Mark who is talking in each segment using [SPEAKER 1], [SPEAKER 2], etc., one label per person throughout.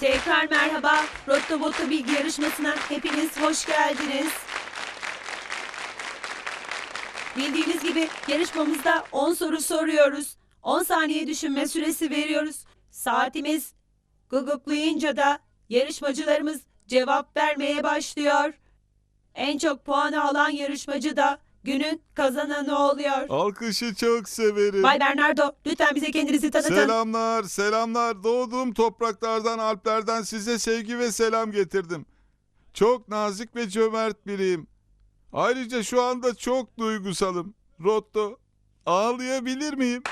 [SPEAKER 1] Tekrar merhaba. Rotto Botto Bilgi Yarışması'na hepiniz hoş geldiniz. Bildiğiniz gibi yarışmamızda 10 soru soruyoruz. 10 saniye düşünme süresi veriyoruz. Saatimiz guguklayınca da yarışmacılarımız cevap vermeye başlıyor. En çok puanı alan yarışmacı da günün kazananı oluyor.
[SPEAKER 2] Alkışı çok severim.
[SPEAKER 1] Bay Bernardo lütfen bize kendinizi tanıtın.
[SPEAKER 2] Selamlar, selamlar. Doğduğum topraklardan, Alplerden size sevgi ve selam getirdim. Çok nazik ve cömert biriyim. Ayrıca şu anda çok duygusalım. Rotto, ağlayabilir miyim?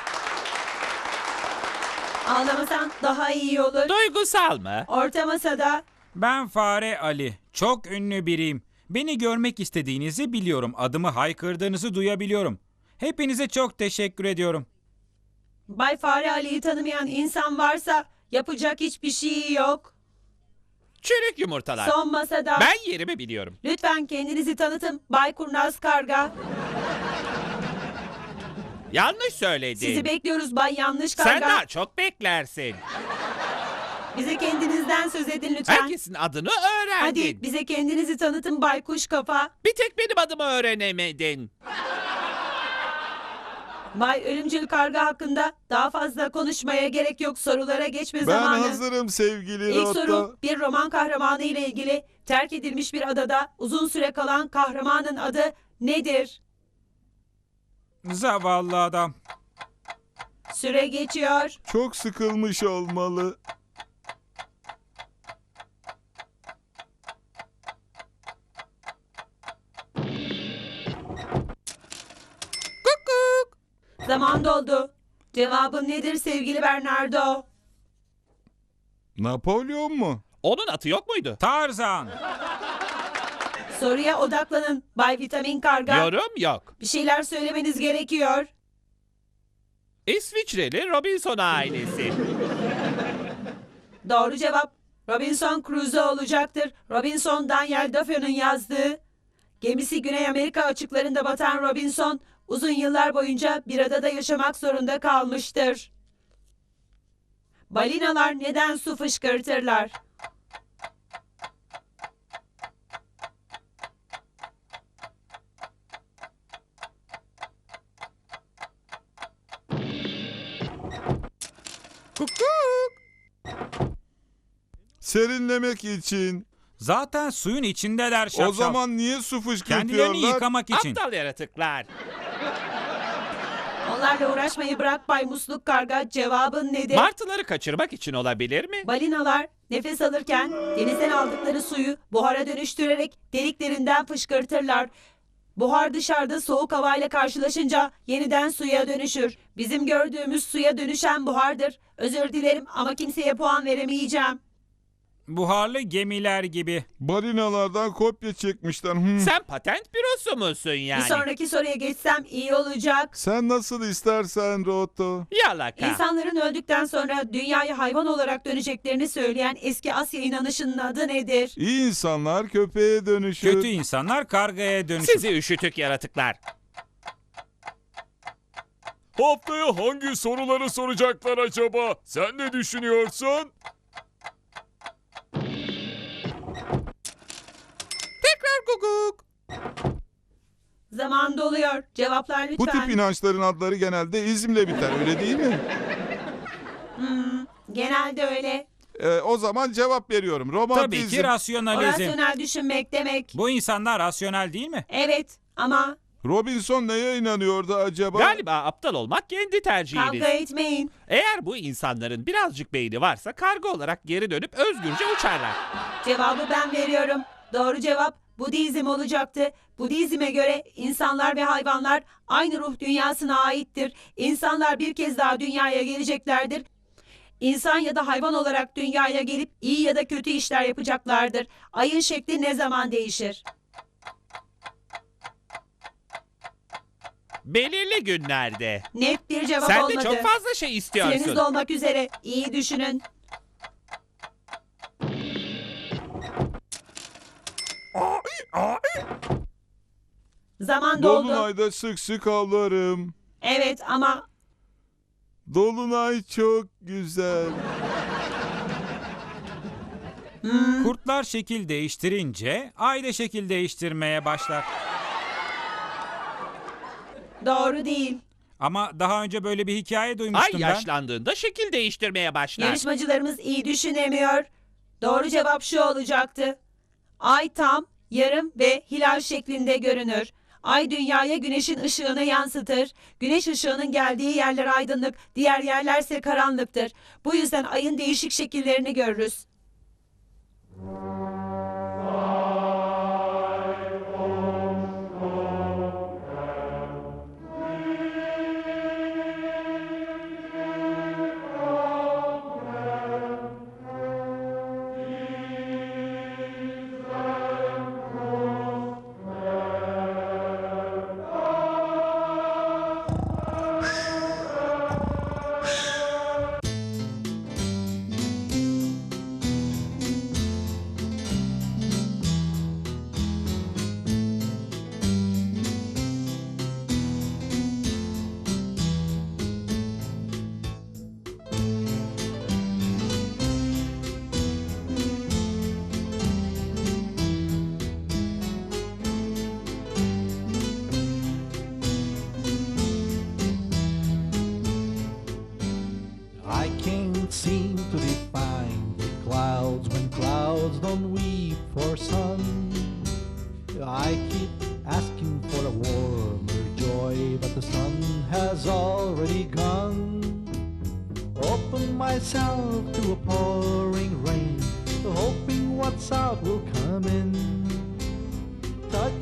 [SPEAKER 1] Ağlamasan daha iyi olur.
[SPEAKER 3] Duygusal mı?
[SPEAKER 1] Orta masada
[SPEAKER 4] Ben Fare Ali. Çok ünlü biriyim. Beni görmek istediğinizi biliyorum. Adımı haykırdığınızı duyabiliyorum. Hepinize çok teşekkür ediyorum.
[SPEAKER 1] Bay Fare Ali'yi tanımayan insan varsa yapacak hiçbir şey yok.
[SPEAKER 3] Çürük yumurtalar.
[SPEAKER 1] Son masada
[SPEAKER 3] Ben yerimi biliyorum.
[SPEAKER 1] lütfen kendinizi tanıtın Bay Kurnaz Karga.
[SPEAKER 3] Yanlış söyledin.
[SPEAKER 1] Sizi bekliyoruz Bay Yanlış
[SPEAKER 3] Sen
[SPEAKER 1] Karga.
[SPEAKER 3] daha çok beklersin.
[SPEAKER 1] Bize kendinizden söz edin lütfen.
[SPEAKER 3] Herkesin adını öğrendin.
[SPEAKER 1] Hadi bize kendinizi tanıtın Bay Kuş Kafa.
[SPEAKER 3] Bir tek benim adımı öğrenemedin.
[SPEAKER 1] Bay Ölümcül Karga hakkında daha fazla konuşmaya gerek yok. Sorulara geçme
[SPEAKER 2] Ben
[SPEAKER 1] zamanı.
[SPEAKER 2] hazırım sevgili
[SPEAKER 1] İlk
[SPEAKER 2] Rotto.
[SPEAKER 1] soru bir roman kahramanı ile ilgili terk edilmiş bir adada uzun süre kalan kahramanın adı nedir?
[SPEAKER 4] Zavallı adam.
[SPEAKER 1] Süre geçiyor.
[SPEAKER 2] Çok sıkılmış olmalı.
[SPEAKER 1] Zaman doldu. Cevabın nedir sevgili Bernardo?
[SPEAKER 2] Napolyon mu?
[SPEAKER 3] Onun atı yok muydu?
[SPEAKER 4] Tarzan.
[SPEAKER 1] Soruya odaklanın Bay Vitamin Karga.
[SPEAKER 3] Yorum yok.
[SPEAKER 1] Bir şeyler söylemeniz gerekiyor.
[SPEAKER 3] İsviçreli Robinson ailesi.
[SPEAKER 1] Doğru cevap Robinson Crusoe olacaktır. Robinson Daniel Defoe'nun yazdığı. Gemisi Güney Amerika açıklarında batan Robinson uzun yıllar boyunca bir adada yaşamak zorunda kalmıştır. Balinalar neden su fışkırtırlar?
[SPEAKER 2] Serinlemek için.
[SPEAKER 4] Zaten suyun içindeler şapşal.
[SPEAKER 2] O zaman niye su
[SPEAKER 4] Kendilerini
[SPEAKER 2] fışkırtıyorlar?
[SPEAKER 4] yıkamak için.
[SPEAKER 3] Aptal yaratıklar.
[SPEAKER 1] Onlarla uğraşmayı bırak Bay Musluk Karga. Cevabın nedir?
[SPEAKER 3] Martıları kaçırmak için olabilir mi?
[SPEAKER 1] Balinalar nefes alırken denizden aldıkları suyu buhara dönüştürerek deliklerinden fışkırtırlar. Buhar dışarıda soğuk havayla karşılaşınca yeniden suya dönüşür. Bizim gördüğümüz suya dönüşen buhardır. Özür dilerim ama kimseye puan veremeyeceğim.
[SPEAKER 4] Buharlı gemiler gibi.
[SPEAKER 2] Balinalardan kopya çekmişler. Hmm.
[SPEAKER 3] Sen patent bürosu musun yani?
[SPEAKER 1] Bir sonraki soruya geçsem iyi olacak.
[SPEAKER 2] Sen nasıl istersen Rotto.
[SPEAKER 3] Yalaka.
[SPEAKER 1] İnsanların öldükten sonra dünyaya hayvan olarak döneceklerini söyleyen eski Asya inanışının adı nedir?
[SPEAKER 2] İyi insanlar köpeğe dönüşür.
[SPEAKER 4] Kötü insanlar kargaya dönüşür.
[SPEAKER 3] Sizi üşütük yaratıklar.
[SPEAKER 5] Haftaya hangi soruları soracaklar acaba? Sen ne düşünüyorsun?
[SPEAKER 3] Guguk.
[SPEAKER 1] Zaman doluyor. Cevaplar
[SPEAKER 2] Bu
[SPEAKER 1] lütfen.
[SPEAKER 2] tip inançların adları genelde izimle biter öyle değil mi?
[SPEAKER 1] Genelde öyle.
[SPEAKER 2] Ee, o zaman cevap veriyorum. Romantizm.
[SPEAKER 4] Tabii ki rasyonalizm.
[SPEAKER 1] Rasyonel düşünmek demek.
[SPEAKER 4] Bu insanlar rasyonel değil mi?
[SPEAKER 1] Evet ama
[SPEAKER 2] Robinson neye inanıyordu acaba?
[SPEAKER 3] Galiba aptal olmak kendi tercihiniz.
[SPEAKER 1] kavga etmeyin.
[SPEAKER 3] Eğer bu insanların birazcık beyni varsa kargo olarak geri dönüp özgürce uçarlar.
[SPEAKER 1] Cevabı ben veriyorum. Doğru cevap Budizm olacaktı. Budizme göre insanlar ve hayvanlar aynı ruh dünyasına aittir. İnsanlar bir kez daha dünyaya geleceklerdir. İnsan ya da hayvan olarak dünyaya gelip iyi ya da kötü işler yapacaklardır. Ayın şekli ne zaman değişir?
[SPEAKER 3] Belirli günlerde.
[SPEAKER 1] Net bir cevap
[SPEAKER 3] Sen
[SPEAKER 1] olmadı.
[SPEAKER 3] de çok fazla şey istiyorsun.
[SPEAKER 1] Süreniz dolmak üzere. İyi düşünün. Zaman doldu.
[SPEAKER 2] Dolunayda sık sık ağlarım.
[SPEAKER 1] Evet ama
[SPEAKER 2] Dolunay çok güzel.
[SPEAKER 4] Kurtlar şekil değiştirince ay da şekil değiştirmeye başlar.
[SPEAKER 1] Doğru değil.
[SPEAKER 4] Ama daha önce böyle bir hikaye
[SPEAKER 3] Ay
[SPEAKER 4] duymuştum ben.
[SPEAKER 3] yaşlandığında şekil değiştirmeye başlar.
[SPEAKER 1] Yarışmacılarımız iyi düşünemiyor. Doğru cevap şu olacaktı. Ay tam, yarım ve hilal şeklinde görünür. Ay dünyaya güneşin ışığını yansıtır. Güneş ışığının geldiği yerler aydınlık, diğer yerlerse karanlıktır. Bu yüzden ayın değişik şekillerini görürüz.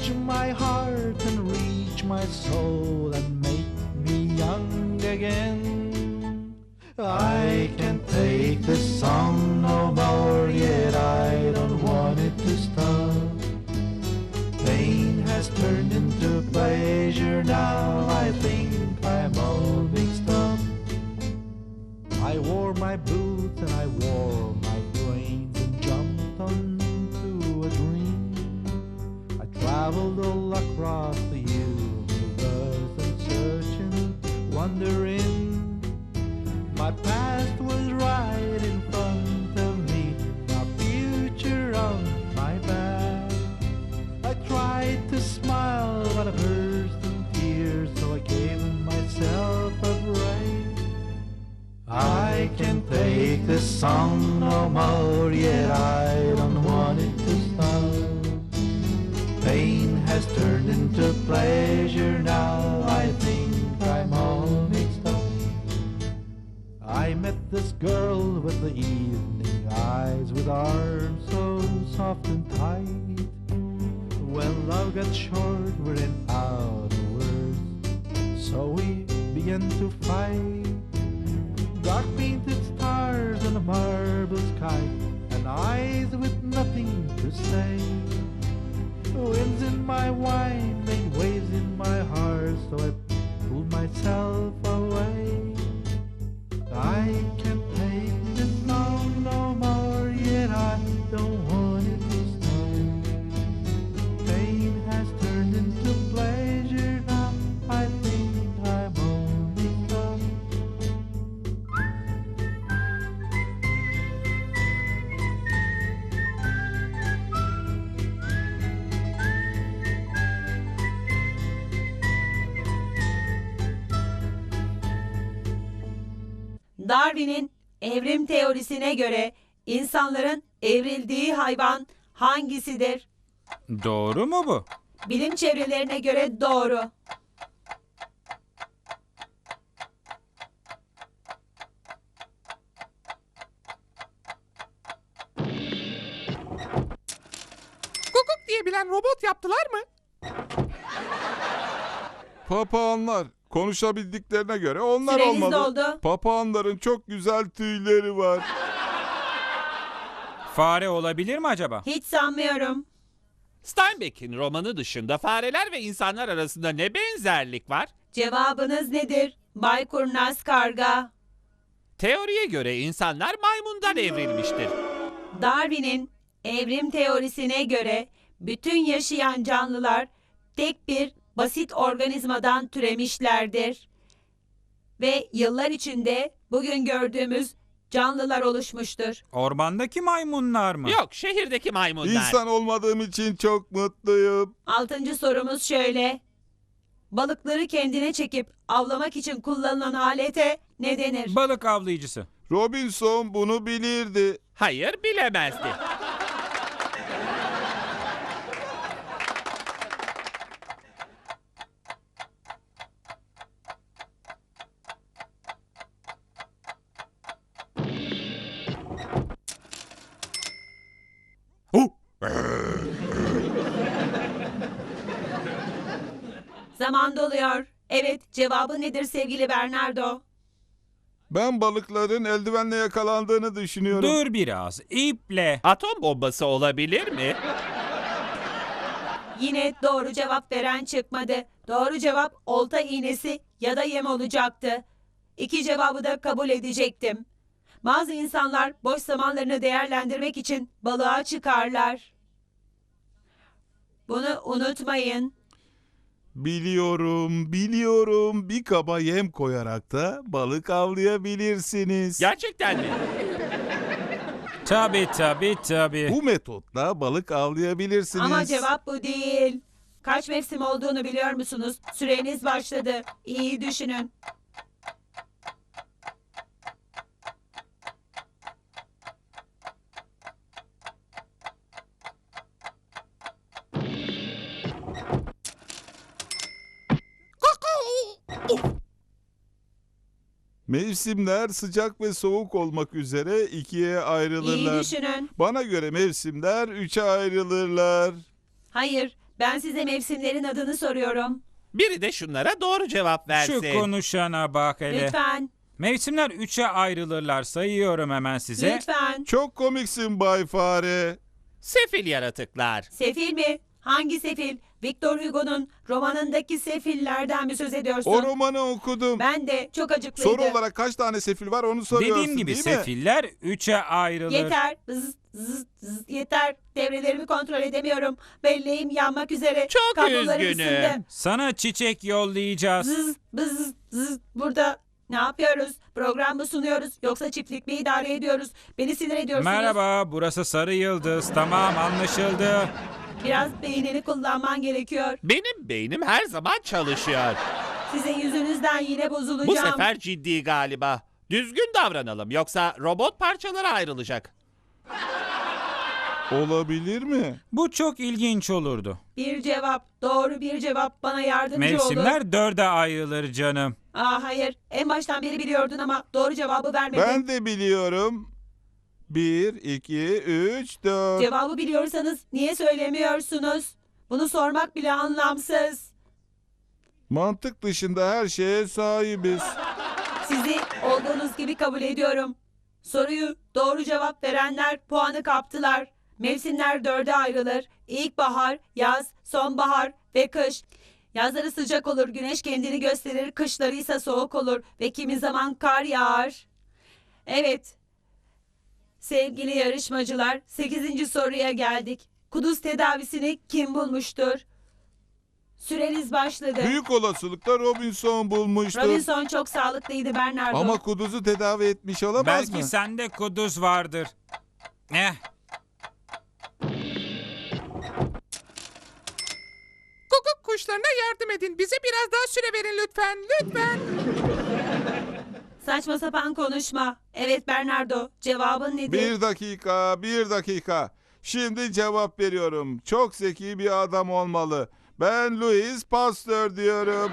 [SPEAKER 6] Touch my heart and reach my soul and make me young again. I can't take this song no more, yet I don't want it to stop. Pain has turned into pleasure now, I think I'm all mixed up. I wore my boots and I wore so we began to fight. Dark painted stars on a marble sky, and eyes with nothing to say. Winds in my wine made waves in my heart, so I pulled myself away.
[SPEAKER 1] Darwin'in evrim teorisine göre insanların evrildiği hayvan hangisidir?
[SPEAKER 4] Doğru mu bu?
[SPEAKER 1] Bilim çevrelerine göre doğru.
[SPEAKER 3] Kukuk diyebilen robot yaptılar mı?
[SPEAKER 2] Papağanlar konuşabildiklerine göre onlar
[SPEAKER 1] Süreniz
[SPEAKER 2] olmalı.
[SPEAKER 1] doldu.
[SPEAKER 2] Papağanların çok güzel tüyleri var.
[SPEAKER 4] Fare olabilir mi acaba?
[SPEAKER 1] Hiç sanmıyorum.
[SPEAKER 3] Steinbeck'in romanı dışında fareler ve insanlar arasında ne benzerlik var?
[SPEAKER 1] Cevabınız nedir? Bay Kurnaz Karga.
[SPEAKER 3] Teoriye göre insanlar maymundan evrilmiştir.
[SPEAKER 1] Darwin'in evrim teorisine göre bütün yaşayan canlılar tek bir basit organizmadan türemişlerdir. Ve yıllar içinde bugün gördüğümüz canlılar oluşmuştur.
[SPEAKER 4] Ormandaki maymunlar mı?
[SPEAKER 3] Yok şehirdeki maymunlar.
[SPEAKER 2] İnsan olmadığım için çok mutluyum.
[SPEAKER 1] Altıncı sorumuz şöyle. Balıkları kendine çekip avlamak için kullanılan alete ne denir?
[SPEAKER 4] Balık avlayıcısı.
[SPEAKER 2] Robinson bunu bilirdi.
[SPEAKER 3] Hayır bilemezdi.
[SPEAKER 1] Cevabı nedir sevgili Bernardo?
[SPEAKER 2] Ben balıkların eldivenle yakalandığını düşünüyorum.
[SPEAKER 4] Dur biraz. İple.
[SPEAKER 3] Atom bombası olabilir mi?
[SPEAKER 1] Yine doğru cevap veren çıkmadı. Doğru cevap olta iğnesi ya da yem olacaktı. İki cevabı da kabul edecektim. Bazı insanlar boş zamanlarını değerlendirmek için balığa çıkarlar. Bunu unutmayın.
[SPEAKER 2] Biliyorum, biliyorum. Bir kaba yem koyarak da balık avlayabilirsiniz.
[SPEAKER 3] Gerçekten mi?
[SPEAKER 4] Tabi tabi tabi.
[SPEAKER 2] Bu metotla balık avlayabilirsiniz.
[SPEAKER 1] Ama cevap bu değil. Kaç mevsim olduğunu biliyor musunuz? Süreniz başladı. İyi düşünün.
[SPEAKER 2] Mevsimler sıcak ve soğuk olmak üzere ikiye
[SPEAKER 1] İyi
[SPEAKER 2] ayrılırlar.
[SPEAKER 1] düşünün.
[SPEAKER 2] Bana göre mevsimler üçe ayrılırlar.
[SPEAKER 1] Hayır, ben size mevsimlerin adını soruyorum.
[SPEAKER 3] Biri de şunlara doğru cevap versin.
[SPEAKER 4] Şu konuşana bak hele.
[SPEAKER 1] Lütfen,
[SPEAKER 4] Mevsimler üçe ayrılırlar. Sayıyorum hemen size.
[SPEAKER 1] lütfen.
[SPEAKER 2] Çok komiksin Bay Fare.
[SPEAKER 3] Sefil yaratıklar.
[SPEAKER 1] Sefil mi? Hangi sefil? Victor Hugo'nun romanındaki sefillerden mi söz ediyorsun?
[SPEAKER 2] O romanı okudum.
[SPEAKER 1] Ben de çok acıklıydı.
[SPEAKER 2] Soru olarak kaç tane sefil var onu soruyorsun
[SPEAKER 4] Dediğim gibi
[SPEAKER 2] değil mi?
[SPEAKER 4] sefiller üçe ayrılır.
[SPEAKER 1] Yeter. Zız, zız, zız, yeter. Devrelerimi kontrol edemiyorum. Belleğim yanmak üzere.
[SPEAKER 3] Çok
[SPEAKER 1] Kablolarım
[SPEAKER 3] üzgünüm.
[SPEAKER 4] Sana çiçek yollayacağız.
[SPEAKER 1] Zız, bız, zız. Burada ne yapıyoruz? Program mı sunuyoruz? Yoksa çiftlik mi idare ediyoruz? Beni sinir ediyorsunuz.
[SPEAKER 4] Merhaba, burası Sarı Yıldız. Tamam, anlaşıldı.
[SPEAKER 1] Biraz beynini kullanman gerekiyor.
[SPEAKER 3] Benim beynim her zaman çalışıyor.
[SPEAKER 1] Sizin yüzünüzden yine
[SPEAKER 3] Bu
[SPEAKER 1] bozulacağım.
[SPEAKER 3] sefer ciddi galiba. Düzgün davranalım yoksa robot parçalara ayrılacak.
[SPEAKER 2] Olabilir mi?
[SPEAKER 4] Bu çok ilginç olurdu.
[SPEAKER 1] Bir cevap, doğru bir cevap bana yardımcı olur.
[SPEAKER 4] Mevsimler dörde ayrılır canım.
[SPEAKER 1] Aa hayır, en baştan beri biliyordun ama doğru cevabı vermedin.
[SPEAKER 2] Ben de biliyorum. Bir, iki, üç, dört.
[SPEAKER 1] Cevabı biliyorsanız niye söylemiyorsunuz? Bunu sormak bile anlamsız.
[SPEAKER 2] Mantık dışında her şeye sahibiz.
[SPEAKER 1] Sizi olduğunuz gibi kabul ediyorum. Soruyu doğru cevap verenler puanı kaptılar. Mevsimler dörde ayrılır. İlkbahar, yaz, sonbahar ve kış. Yazları sıcak olur, güneş kendini gösterir, kışları ise soğuk olur ve kimi zaman kar yağar. Evet. Sevgili yarışmacılar, 8. soruya geldik. Kuduz tedavisini kim bulmuştur? Süreniz başladı.
[SPEAKER 2] Büyük olasılıkla Robinson bulmuştur.
[SPEAKER 1] Robinson çok sağlıklıydı Bernardo.
[SPEAKER 2] Ama kuduzu tedavi etmiş olamaz
[SPEAKER 4] Belki
[SPEAKER 2] mı?
[SPEAKER 4] sende kuduz vardır. Eh,
[SPEAKER 7] Kukuk kuşlarına yardım edin. Bize biraz daha süre verin lütfen. Lütfen.
[SPEAKER 1] Saçma sapan konuşma. Evet Bernardo, cevabın nedir?
[SPEAKER 2] Bir dakika, bir dakika. Şimdi cevap veriyorum. Çok zeki bir adam olmalı. Ben Louis Pasteur diyorum.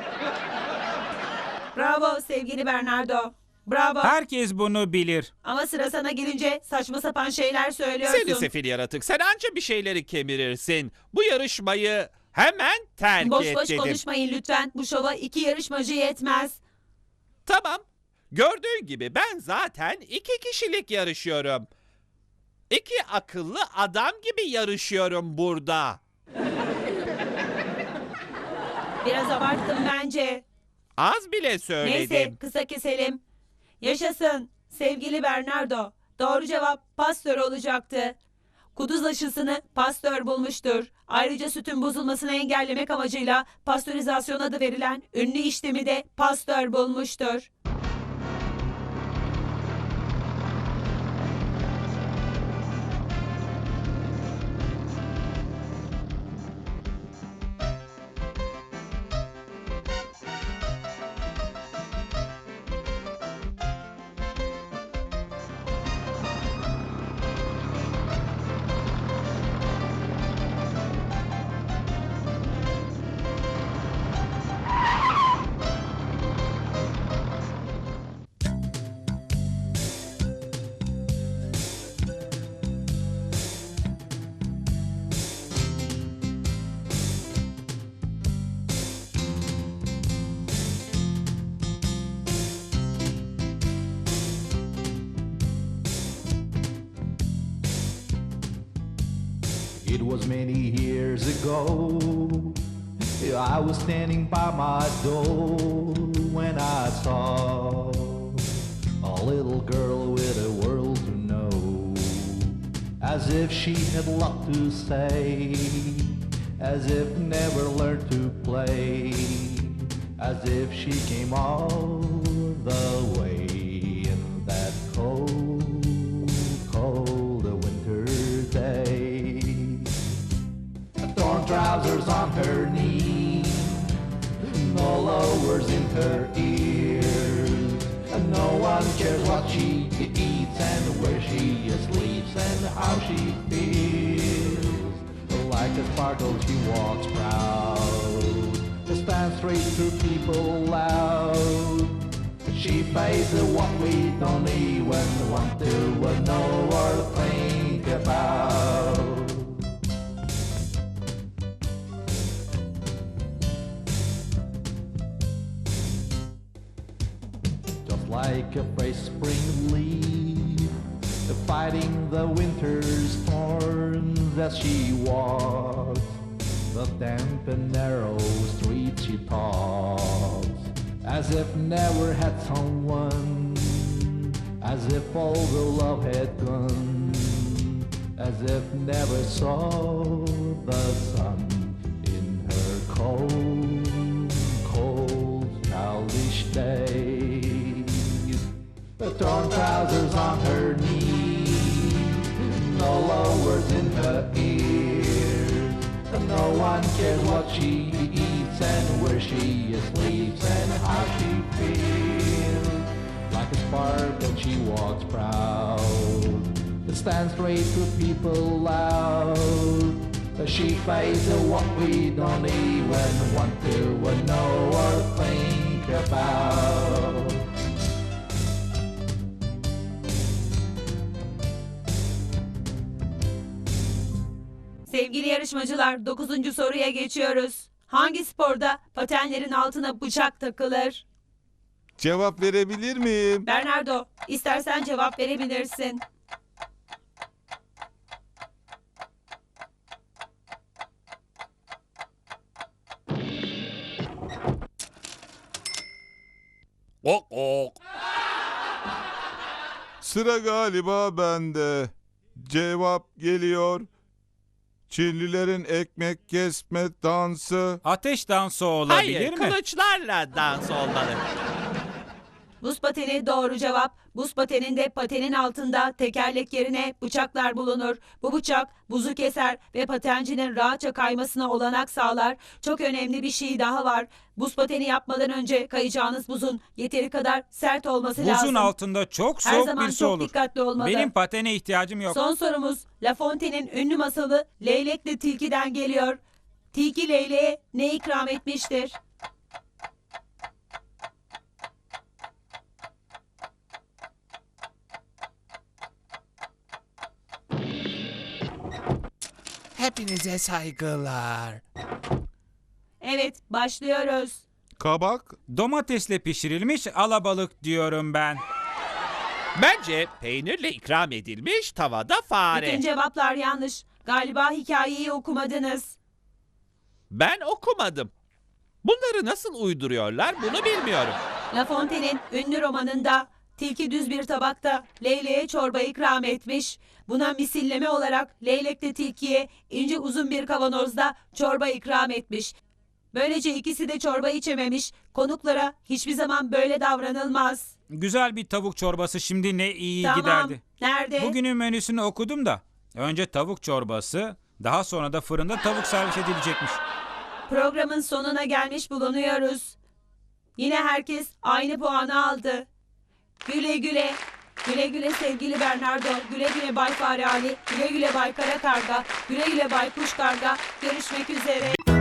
[SPEAKER 1] Bravo sevgili Bernardo. Bravo.
[SPEAKER 4] herkes bunu bilir.
[SPEAKER 1] Ama sıra sana gelince saçma sapan şeyler söylüyorsun.
[SPEAKER 3] Seni sefil yaratık sen anca bir şeyleri kemirirsin. Bu yarışmayı hemen terk
[SPEAKER 1] boş
[SPEAKER 3] et
[SPEAKER 1] boş
[SPEAKER 3] dedim.
[SPEAKER 1] konuşmayın lütfen. Bu şova iki yarışmacı yetmez.
[SPEAKER 3] Tamam. Gördüğün gibi ben zaten iki kişilik yarışıyorum. İki akıllı adam gibi yarışıyorum burada.
[SPEAKER 1] Biraz abarttım bence.
[SPEAKER 3] Az bile söyledim.
[SPEAKER 1] Neyse kısa keselim. Yaşasın sevgili Bernardo. Doğru cevap pastör olacaktı. Kuduz aşısını pastör bulmuştur. Ayrıca sütün bozulmasını engellemek amacıyla pastörizasyon adı verilen ünlü işlemi de pastör bulmuştur.
[SPEAKER 6] Was many years ago. I was standing by my door when I saw a little girl with a world to know. As if she had lot to say, as if never learned to play, as if she came all the way trousers on her knees, no lowers in her ears, and no one cares what she eats and where she sleeps and how she feels. Like a sparkle, she walks proud, stands straight through people loud. She faces what we don't even want to know or like a fresh spring leaf, fighting the winter's storms as she walks the damp and narrow streets she talks, as if never had someone, as if all the love had gone, as if never saw the sun in her cold, The torn trousers on her knees, no lowers in her ears, and no one cares what she eats and where she sleeps and how she feels. Like a spark and she walks proud, stands straight to people loud. But she faces what we don't even want to know or think about.
[SPEAKER 1] Sevgili yarışmacılar 9. soruya geçiyoruz. Hangi sporda patenlerin altına bıçak takılır?
[SPEAKER 2] Cevap verebilir miyim?
[SPEAKER 1] Bernardo, istersen cevap verebilirsin.
[SPEAKER 5] Ok ok.
[SPEAKER 2] Sıra galiba bende. Cevap geliyor. Çinlilerin ekmek kesme dansı.
[SPEAKER 4] Ateş dansı olabilir
[SPEAKER 3] Hayır,
[SPEAKER 4] mi?
[SPEAKER 3] kılıçlarla dans olmalı.
[SPEAKER 1] Buz pateni doğru cevap. Buz pateninde patenin altında tekerlek yerine bıçaklar bulunur. Bu bıçak buzu keser ve patencinin rahatça kaymasına olanak sağlar. Çok önemli bir şey daha var. Buz pateni yapmadan önce kayacağınız buzun yeteri kadar sert olması
[SPEAKER 4] Buzun
[SPEAKER 1] lazım.
[SPEAKER 4] altında çok
[SPEAKER 1] Her
[SPEAKER 4] soğuk
[SPEAKER 1] zaman
[SPEAKER 4] bir su
[SPEAKER 1] çok
[SPEAKER 4] olur.
[SPEAKER 1] dikkatli olmalı.
[SPEAKER 4] Benim patene ihtiyacım yok.
[SPEAKER 1] Son sorumuz La Fontaine'in ünlü masalı Leylekle Tilki'den geliyor. Tilki Leyleğe ne ikram etmiştir?
[SPEAKER 3] Hepinize saygılar.
[SPEAKER 1] Evet, başlıyoruz.
[SPEAKER 2] Kabak.
[SPEAKER 4] Domatesle pişirilmiş alabalık diyorum ben.
[SPEAKER 3] Bence peynirle ikram edilmiş tavada fare.
[SPEAKER 1] Bütün cevaplar yanlış. Galiba hikayeyi okumadınız.
[SPEAKER 3] Ben okumadım. Bunları nasıl uyduruyorlar bunu bilmiyorum.
[SPEAKER 1] La Fontaine'in ünlü romanında tilki düz bir tabakta leyleğe çorba ikram etmiş. Buna misilleme olarak leylek de tilkiye ince uzun bir kavanozda çorba ikram etmiş. Böylece ikisi de çorba içememiş. Konuklara hiçbir zaman böyle davranılmaz.
[SPEAKER 4] Güzel bir tavuk çorbası şimdi ne iyi
[SPEAKER 1] tamam.
[SPEAKER 4] giderdi.
[SPEAKER 1] Nerede?
[SPEAKER 4] Bugünün menüsünü okudum da. Önce tavuk çorbası, daha sonra da fırında tavuk servis edilecekmiş.
[SPEAKER 1] Programın sonuna gelmiş bulunuyoruz. Yine herkes aynı puanı aldı. Güle güle. Güle güle sevgili Bernardo. Güle güle Bay Fare Ali. Güle güle Bay Kara Karga. Güle güle Bay Kuş Karga. Görüşmek üzere.